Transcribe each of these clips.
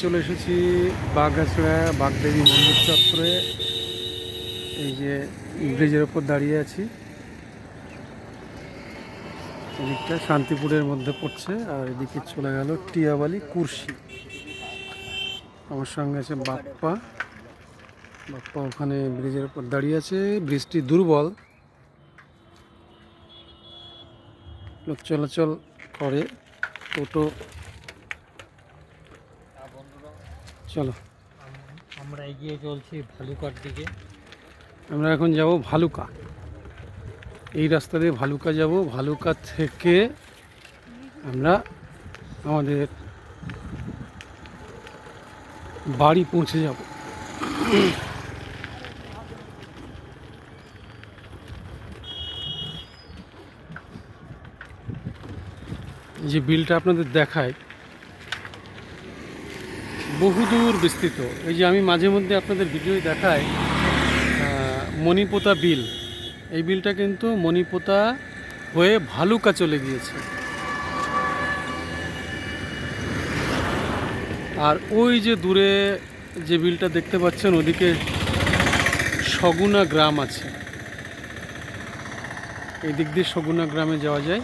চলে এসেছি বাঘাছড়া বাগদেবী মন্দির চত্বরে। এই যে ব্রিজের ওপর দাঁড়িয়ে আছি। এদিকটা শান্তিপুরের মধ্যে পড়ছে আর এদিকে চলে গেল টিয়াবালি কুর্শি। আমার সঙ্গে আছে বাপ্পা। বাপ্পা ওখানে ব্রিজের ওপর দাঁড়িয়ে আছে। ব্রিজটি দুর্বল। লোক চলাচল করে, টোটো চলো। আমরা এগিয়ে চলছি ভালুকার দিকে। আমরা এখন যাব ভালুকা। এই রাস্তা দিয়ে ভালুকা যাব। ভালুকা থেকে আমরা আমাদের বাড়ি পৌঁছে যাব। যে বিলটা আপনাদের দেখায় বহুদূর বিস্তৃত। এই যে আমি মাঝে মধ্যে আপনাদের ভিডিও দেখাই মণিপোতা বিল। এই বিলটা কিন্তু মণিপোতা হয়ে ভালুকা চলে গিয়েছে। আর ওই যে দূরে যে বিলটা দেখতে পাচ্ছেন, ওদিকে সগুনা গ্রাম আছে। এই দিক দিয়ে সগুনা গ্রামে যাওয়া যায়।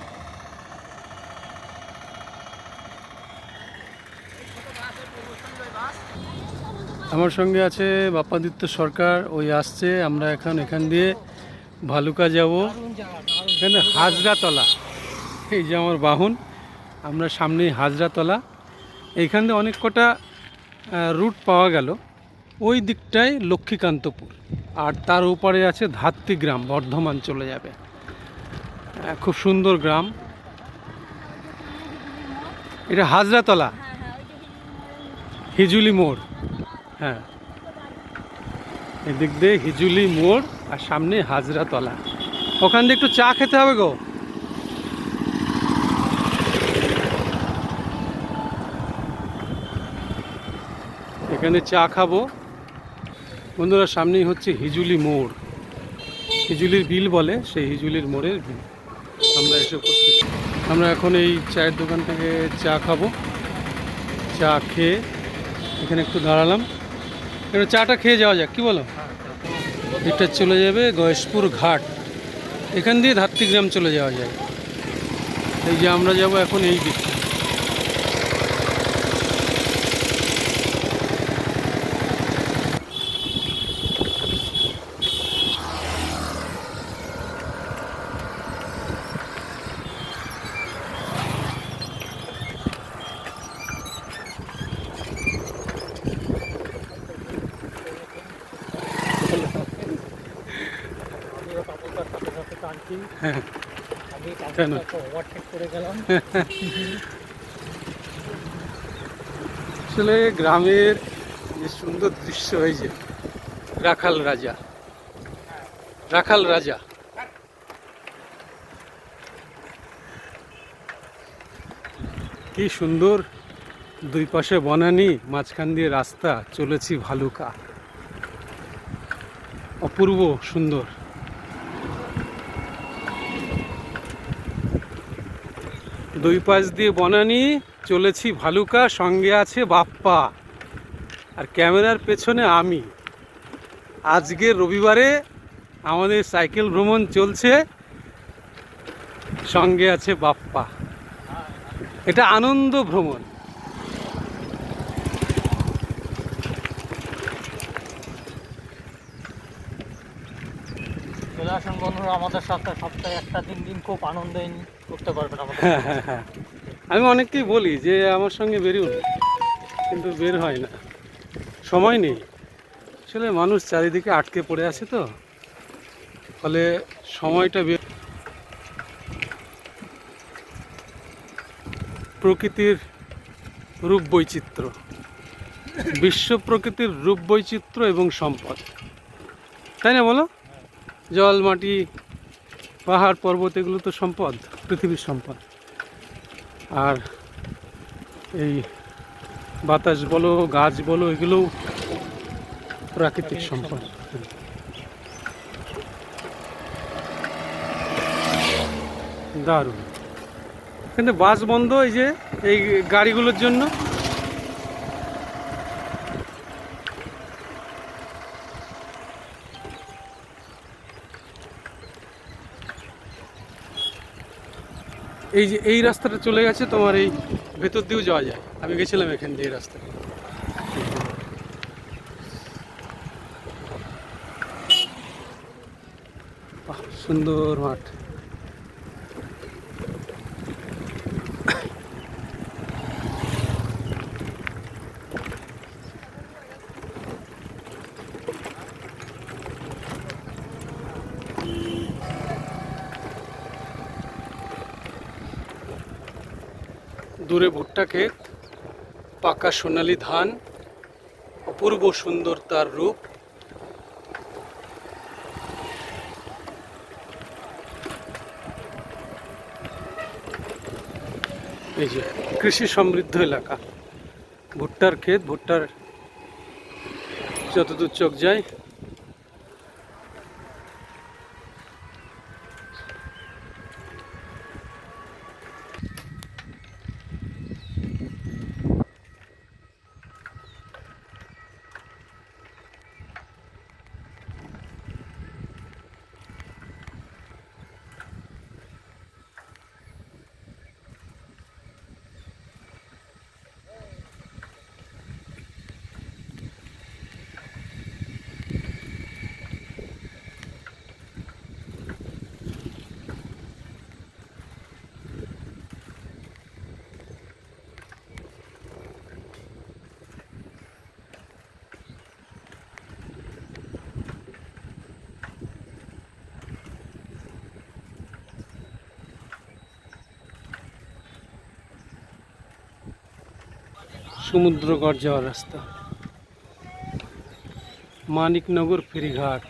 আমার সঙ্গে আছে বাপ্পাদিত্য সরকার, ওই আসছে, আমরা এখন এখান দিয়ে ভালুকা যাব। এখানে হাজরাতলা, এই যে আমার বাহন, আমরা সামনেই হাজরাতলা। এইখান দিয়ে অনেক কটা রুট পাওয়া গেল। ওই দিকটায় লক্ষ্মীকান্তপুর, আর তার উপরে আছে ধাত্রী গ্রাম, বর্ধমান চলে যাবে। খুব সুন্দর গ্রাম। এটা হাজরাতলা, হিজুলি মোড়। হ্যাঁ। এদিক দিয়ে হিজুলি মোড় আর সামনে হাজরাতলা। ওখান দিয়ে একটু চা খেতে হবে গো। এখানে চা খাব। বন্ধুরা, সামনেই হচ্ছে হিজুলি মোড়। হিজুলির বিল বলে, সেই হিজুলির মোড়ের বিল। আমরা এসে উপস্থিত। আমরা এখন এই চায়ের দোকান থেকে চা খাব। চা খেয়ে এখানে একটু দাঁড়ালাম। এবার চাটা খেয়ে যাওয়া যাক, কি বলো? এটা চলে যাবে গয়েশপুর ঘাট। এখান দিয়ে ধাত্রিগ্রাম চলে যাওয়া যায়। এই যে আমরা যাব এখন এই দিক। কেন? আসলে গ্রামের যে সুন্দর দৃশ্য যে, রাখাল রাজা। রাখাল রাজা। কি সুন্দর, দুই পাশে বনানি, মাঝখান দিয়ে রাস্তা, চলেছি ভালুকা। অপূর্ব সুন্দর। দুই পাশ দিয়ে বনানি, চলেছি ভালুকা, সঙ্গে আছে বাপ্পা। আর ক্যামেরার পেছনে আমি। আজকে রবিবারে আমাদের সাইকেল ভ্রমণ চলছে, সঙ্গে আছে বাপ্পা। এটা আনন্দ ভ্রমণ চলে আসুন বন্ধুরা আমাদের সাথে সপ্তাহে একটা দিন দিন খুব আনন্দ করতে পারবেন হ্যাঁ হ্যাঁ হ্যাঁ। আমি অনেককেই বলি যে আমার সঙ্গে বেরুন কিন্তু বের হয় না। সময় নেই। আসলে মানুষ চারিদিকে আটকে পড়ে আছে তো। ফলে সময়টা বের প্রকৃতির রূপ বৈচিত্র্য। বিশ্ব প্রকৃতির রূপ বৈচিত্র্য এবং সম্পদ। তাই না বলো? জল, মাটি, পাহাড়, পর্বত, এগুলো তো সম্পদ, পৃথিবীর সম্পদ। আর এই বাতাস বলো, গাছ বলো, এগুলোও প্রাকৃতিক সম্পদ। দারুণ। কিন্তু বাস বন্ধ, এই যে, এই গাড়িগুলোর জন্য। এই যে, এই রাস্তাটা চলে গেছে, তোমার এই ভেতর দিয়েও যাওয়া যায়। আমি গেছিলাম এখান দিয়ে এই রাস্তা সুন্দর মাঠ। দূরে ভুট্টা ক্ষেত পাকা সোনালি ধান, অপূর্ব সুন্দর তার রূপ। এই যে, কৃষি সমৃদ্ধ এলাকা। ভুট্টার ক্ষেত, ভুট্টার যতদূর চোখ যায় সমুদ্রগড় যাওয়ার রাস্তা। মানিকনগর ফেরিঘাট।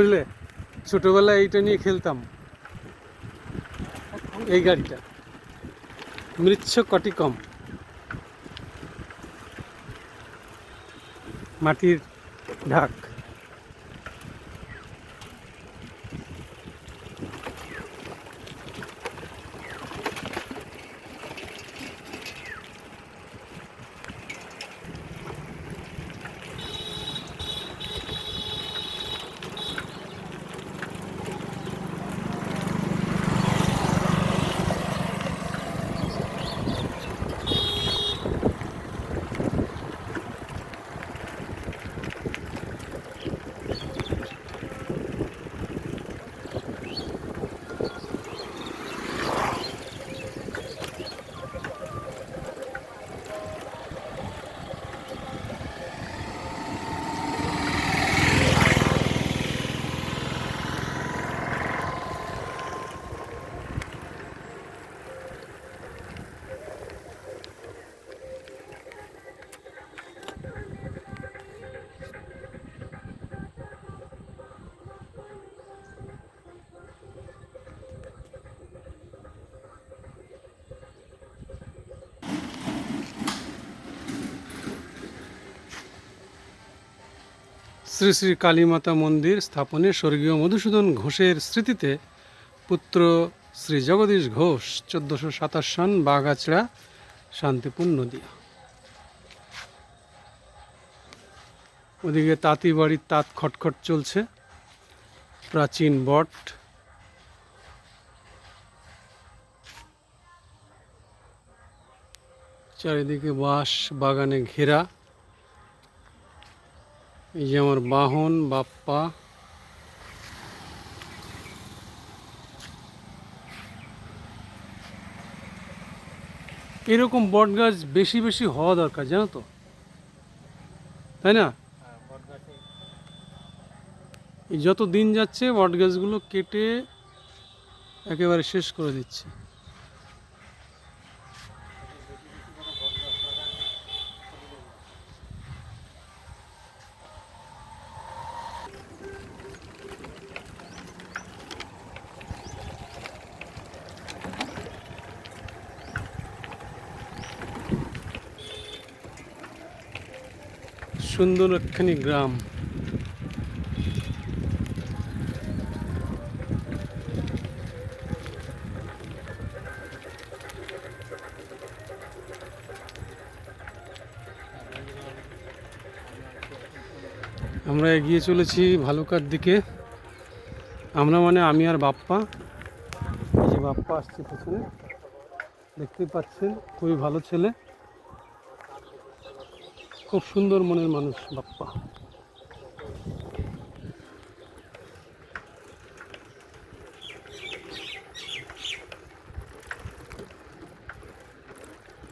বুঝলে? ছোটবেলায় এইটা নিয়ে খেলতাম। এই গাড়িটা। মৃচ্ছ কটি কম মাটির ঢাক। শ্রী শ্রী কালীমাতা মন্দির স্থাপনে স্বর্গীয় মধুসূদন ঘোষের স্মৃতিতে পুত্র শ্রী জগদীশ ঘোষ চোদ্দোশো সাতাশ সন বাগাছড়া শান্তিপুর নদী ওদিকে তাঁতি বাড়ির তাঁত খটখট চলছে। প্রাচীন বট। চারিদিকে বাঁশ, বাগানে ঘেরা। এই যে আমার বাহন, বাপ্পা। এরকম বট গাছ বেশি বেশি হওয়া দরকার, জানো তো? তাই না? যত দিন যাচ্ছে বট গাছগুলো কেটে একেবারে শেষ করে দিচ্ছে। সুন্দর একখানি গ্রাম। আমরা এগিয়ে চলেছি ভালুকার দিকে। আমরা মানে আমি আর বাপ্পা। এই যে বাপ্পা আসছে পেছনে। দেখতেই পাচ্ছেন, খুবই ভালো ছেলে। খুব সুন্দর মনের মানুষ বাপ্পা।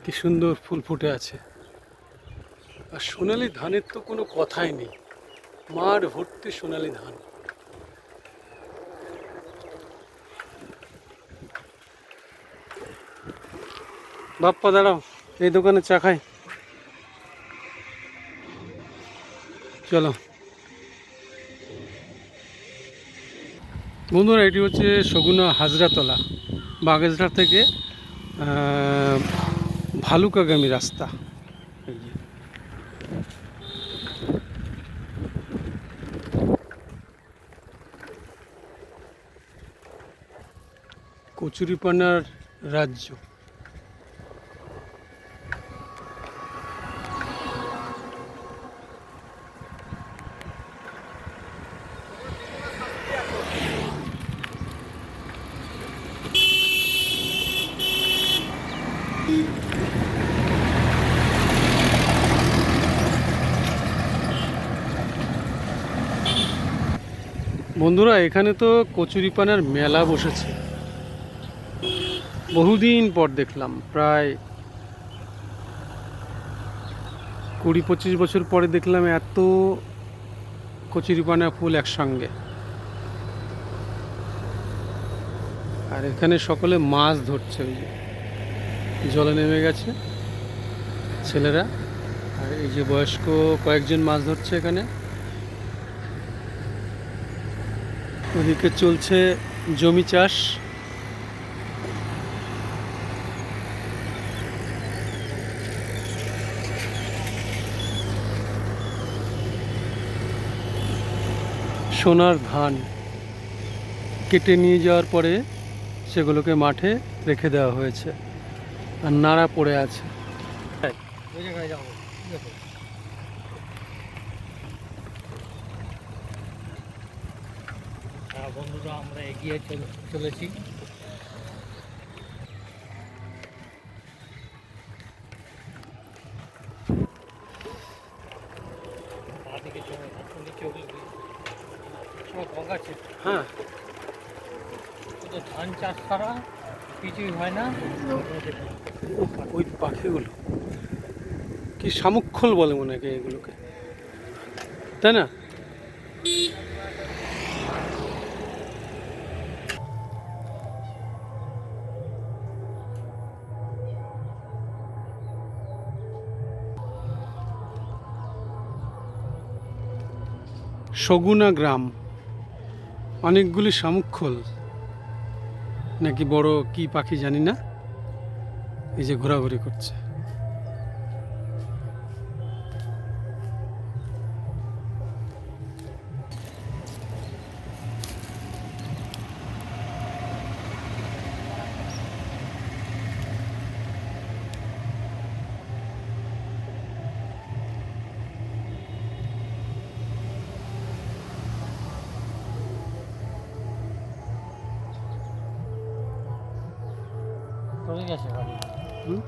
কি সুন্দর ফুল ফুটে আছে। আর সোনালি ধানের তো কোনো কথাই নেই। মাঠ ভর্তি সোনালি ধান। বাপ্পা, দাঁড়াও, এই দোকানে চা খাই। চলো। বন্ধুরা এটি হচ্ছে সগুনা হাজরাতলা বাগেজরা থেকে ভালুকাগামী রাস্তা। কচুরিপানার রাজ্য। বন্ধুরা, এখানে তো কচুরিপানার মেলা বসেছে। বহুদিন পর দেখলাম, প্রায় কুড়ি পঁচিশ বছর পরে দেখলাম এত কচুরিপানা ফুল একসঙ্গে। আর এখানে সকলে মাছ ধরছে, ওই যে জলে নেমে গেছে ছেলেরা। আর এই যে বয়স্ক কয়েকজন মাছ ধরছে এখানে। ওদিকে চলছে জমি চাষ। সোনার ধান কেটে নিয়ে যাওয়ার পরে সেগুলোকে মাঠে রেখে দেওয়া হয়েছে। আর নাড়া পড়ে আছে ওই জায়গায় যাব দেখো হ্যাঁ বন্ধুরা আমরা এগিয়ে চলেছি। হ্যাঁ। ধান চাষ ছাড়া কিছুই হয় না ওই পাখিগুলো। কি শামুক্ষল বলে মনে হয় এগুলোকে। তাই না? সগুনা গ্রাম। অনেকগুলি শামুক্ষল নাকি বড় কি পাখি জানি না। এই যে ঘোরাঘুরি করছে। চলে গেছে হুম?